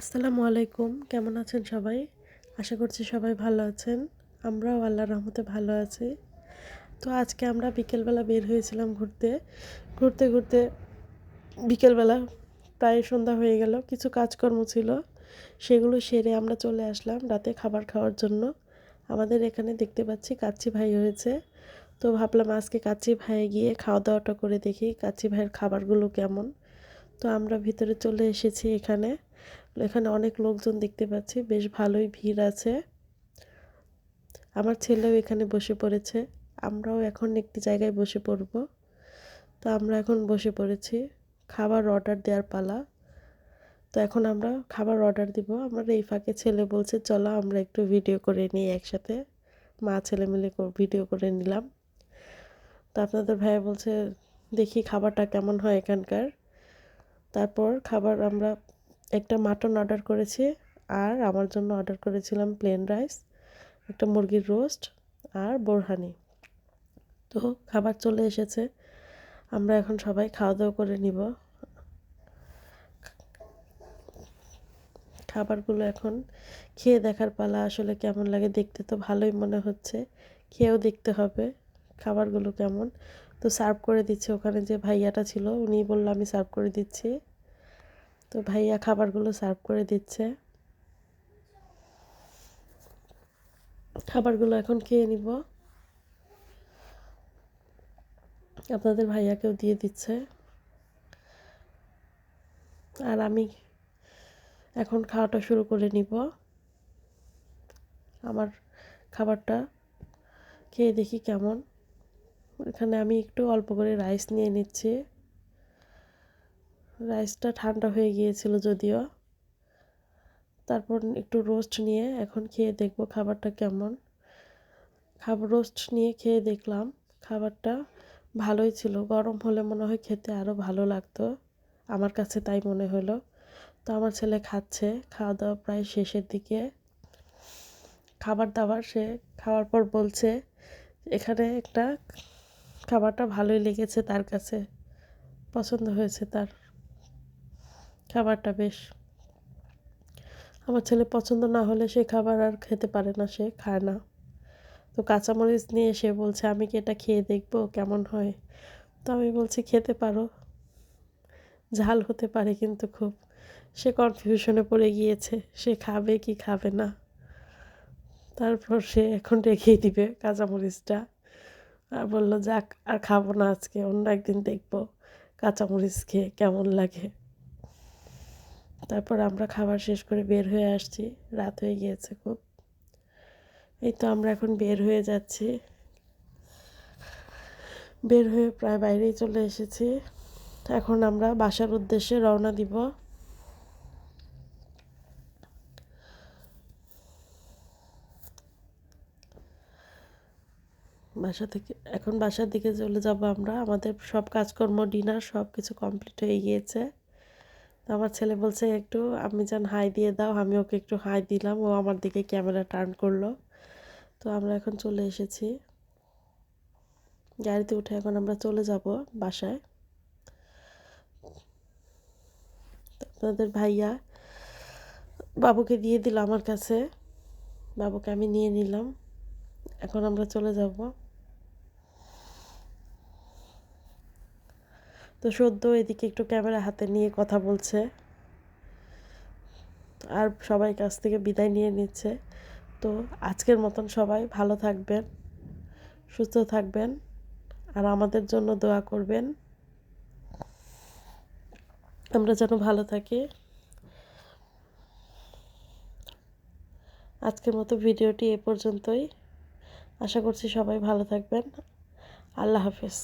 আসসালামু আলাইকুম। কেমন আছেন সবাই? আশা করছি সবাই ভালো আছেন। আমরাও আল্লাহর রহমতে ভালো আছি। তো আজকে আমরা বিকেলবেলা বের হয়েছিলাম ঘুরতে। ঘুরতে ঘুরতে বিকেলবেলা প্রায় সন্ধ্যা হয়ে গেল। কিছু কাজকর্ম ছিল। সেগুলো সেরে আমরা চলে আসলাম রাতে খাবার খাওয়ার জন্য। আমাদের এখানে দেখতে পাচ্ছি কাচ্চি ভাই হয়েছে তো ভাবলাম আজকে কাচ্চি ভাইয়ে গিয়ে খাওয়া দাওয়াটা করে দেখি কাচ্চি ভাইয়ের খাবারগুলো কেমন। তো আমরা ভিতরে চলে এসেছি এখানে। এখানে অনেক লোকজন দেখতে পাচ্ছি, বেশ ভালোই ভিড় আছে। আমার ছেলেও এখানে বসে পড়েছে, আমরাও এখন একটি জায়গায় বসে পড়ব। তো আমরা এখন বসে পড়েছি, খাবার অর্ডার দেওয়ার পালা। তো এখন আমরা খাবার অর্ডার দিব। আমার এই ফাঁকে ছেলে বলছে, চলো আমরা একটু ভিডিও করে নিই একসাথে। মা ছেলে মিলে ভিডিও করে নিলাম। তো আপনাদের ভাইয়া বলছে, দেখি খাবারটা কেমন হয় এখানকার। তারপর খাবার আমরা একটা মাটন অর্ডার করেছি আর আমার জন্য অর্ডার করেছিলাম প্লেন রাইস একটা মুরগির রোস্ট আর বোরহানি। তো খাবার চলে এসেছে, আমরা এখন সবাই খাওয়া দাওয়া করে নিব। খাবারগুলো এখন খেয়ে দেখার পালা, আসলে কেমন লাগে দেখতে তো ভালোই মনে হচ্ছে, খেয়েও দেখতে হবে খাবারগুলো কেমন। তো সার্ভ করে দিচ্ছে, ওখানে যে ভাইয়াটা ছিল উনি বলল আমি সার্ভ করে দিচ্ছি। তো ভাইয়া খাবারগুলো সার্ভ করে দিচ্ছে। খাবারগুলো এখন খেয়ে নিব। আপনাদের ভাইয়াকেও দিয়ে দিচ্ছে। আর আমি এখন খাওয়াটা শুরু করে নিব। আমার খাবারটা খেয়ে দেখি কেমন। এখানে আমি একটু অল্প করে রাইস নিয়ে নিচ্ছি। রাইসটা ঠান্ডা হয়ে গিয়েছিল যদিও। তারপর একটু রোস্ট নিয়ে এখন খেয়ে দেখব খাবারটা কেমন। খাবার রোস্ট নিয়ে খেয়ে দেখলাম, খাবারটা ভালোই ছিল। গরম হলে মনে হয় খেতে আরও ভালো লাগতো, আমার কাছে তাই মনে হলো। তো আমার ছেলে খাচ্ছে, খাওয়া দাওয়া প্রায় শেষের দিকে। খাবার দাবার সে খাওয়ার পর বলছে, এখানে একটা খাবারটা ভালোই লেগেছে তার কাছে, পছন্দ হয়েছে তার। খাবারটা বেশ। আমার ছেলে পছন্দ না হলে সে খাবার আর খেতে পারে না, সে খায় না। তো কাঁচামরিচ নিয়ে সে বলছে, আমি কি এটা খেয়ে দেখব? কেমন হয়? তো আমি বলছি, খেতে পারো। ঝাল হতে পারে কিন্তু খুব। সে কনফিউশনে পড়ে গিয়েছে, সে খাবে কি খাবে না। তারপর সে এখন রেখেই দিবে কাঁচামরিচটা। আর বলল, যাক, আর খাব না আজকে, অন্য একদিন দেখব কাঁচামরিচ খেয়ে কেমন লাগে। তারপর আমরা খাবার শেষ করে বের হয়ে আসছি। রাত হয়ে গিয়েছে খুব। এই তো আমরা এখন বের হয়ে যাচ্ছি। বের হয়ে প্রায় বাইরেই চলে এসেছি। এখন আমরা বাসার উদ্দেশ্যে রওনা দিব। বাসা থেকে, এখন বাসার দিকে চলে যাব আমরা। আমাদের সব কাজকর্ম, ডিনার সব কিছু কমপ্লিট হয়ে গিয়েছে। আমার ছেলে বলছে, একটু আমি যেন হাই দিয়ে দাও, আমি ওকে একটু হাই দিলাম, ও আমার দিকে ক্যামেরা টার্ন করল। তো আমরা এখন চলে এসেছি। গাড়িতে উঠে এখন আমরা চলে যাব বাসায়। আপনাদের ভাইয়া বাবুকে দিয়ে দিল আমার কাছে। বাবুকে আমি নিয়ে নিলাম। এখন আমরা চলে যাব। তো সদ্য এদিকে একটু ক্যামেরা হাতে নিয়ে কথা বলছে। আর সবাই কাছ থেকে বিদায় নিয়ে নিচ্ছে। তো আজকের মতন সবাই ভালো থাকবেন, সুস্থ থাকবেন, আর আমাদের জন্য দোয়া করবেন। আমরা যেন ভালো থাকি। আজকের মতো ভিডিওটি এ পর্যন্তই। আশা করছি সবাই ভালো থাকবেন। আল্লাহ হাফেজ।